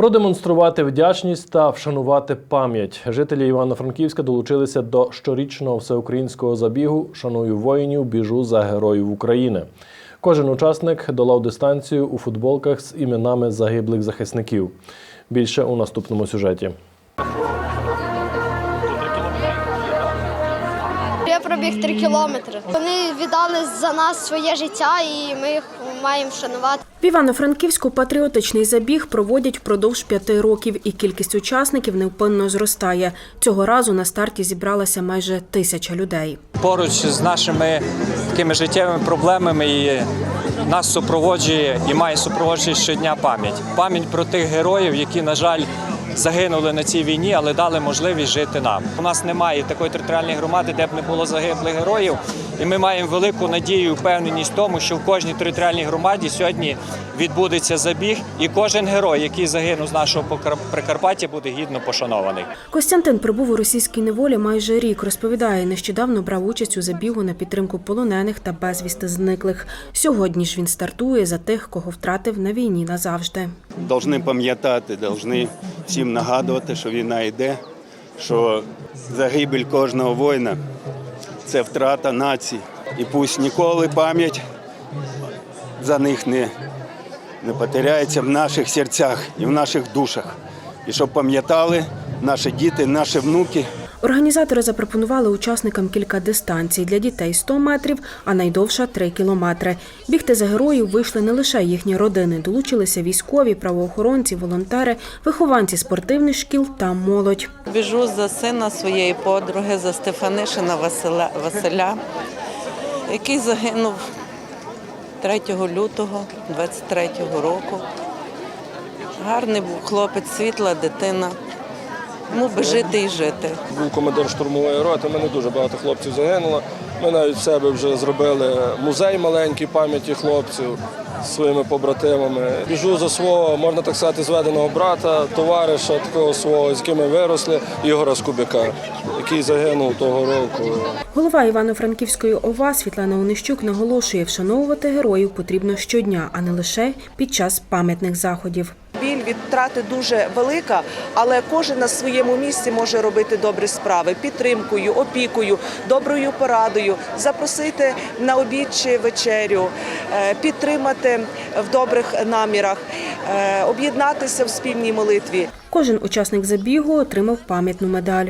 Продемонструвати вдячність та вшанувати пам'ять. Жителі Івано-Франківська долучилися до щорічного всеукраїнського забігу Шаную воїнів, біжу за героїв України. Кожен учасник долав дистанцію у футболках з іменами загиблих захисників. Більше у наступному сюжеті. Я пробіг три кілометри. Вони віддали за нас своє життя, і ми їх маємо вшанувати. В Івано-Франківську патріотичний забіг проводять впродовж п'яти років, і кількість учасників невпинно зростає. Цього разу на старті зібралася майже тисяча людей. поруч з нашими такими життєвими проблемами і нас супроводжує і має супроводжувати щодня пам'ять. Пам'ять про тих героїв, які, на жаль, загинули на цій війні, але дали можливість жити нам. У нас немає такої територіальної громади, де б не було загиблих героїв. І ми маємо велику надію і впевненість в тому, що в кожній територіальній громаді сьогодні відбудеться забіг, і кожен герой, який загинув з нашого Прикарпаття, буде гідно пошанований. Костянтин прибув у російській неволі майже рік. Розповідає, нещодавно брав участь у забігу на підтримку полонених та безвісти зниклих. Сьогодні ж він стартує за тих, кого втратив на війні назавжди. Должны пам'ятати, должны всім нагадувати, що війна йде, що загибель кожного воїна це втрата нації. І пусть ніколи пам'ять за них не, не потеряється в наших серцях і в наших душах. І щоб пам'ятали наші діти, наші внуки. Організатори запропонували учасникам кілька дистанцій для дітей 100 метрів, а найдовша 3 кілометри. Бігти за героїв вийшли не лише їхні родини, долучилися військові, правоохоронці, волонтери, вихованці спортивних шкіл та молодь. Біжу за сина своєї подруги, за Стефанишина Василя, Василя, який загинув 3 лютого 23-го року. Гарний був хлопець, світла дитина. Йому би жити і жити. був командир штурмової роти. Мене дуже багато хлопців загинуло. Ми навіть в себе вже зробили музей маленький пам'яті хлопців зі своїми побратимами. Біжу за свого, можна так сказати, зведеного брата, товариша такого свого, з яким ми виросли, Ігора Скубяка, який загинув того року. Голова Івано-Франківської ОВА Світлана Онищук наголошує, вшановувати героїв потрібно щодня, а не лише під час пам'ятних заходів. Біль від дуже велика, але кожен на своєму місці може робити добрі справи підтримкою, опікою, доброю порадою, запросити на обід чи вечерю, е, підтримати в добрих намірах, е, об'єднатися в спільній молитві. Кожен учасник забігу отримав пам'ятну медаль.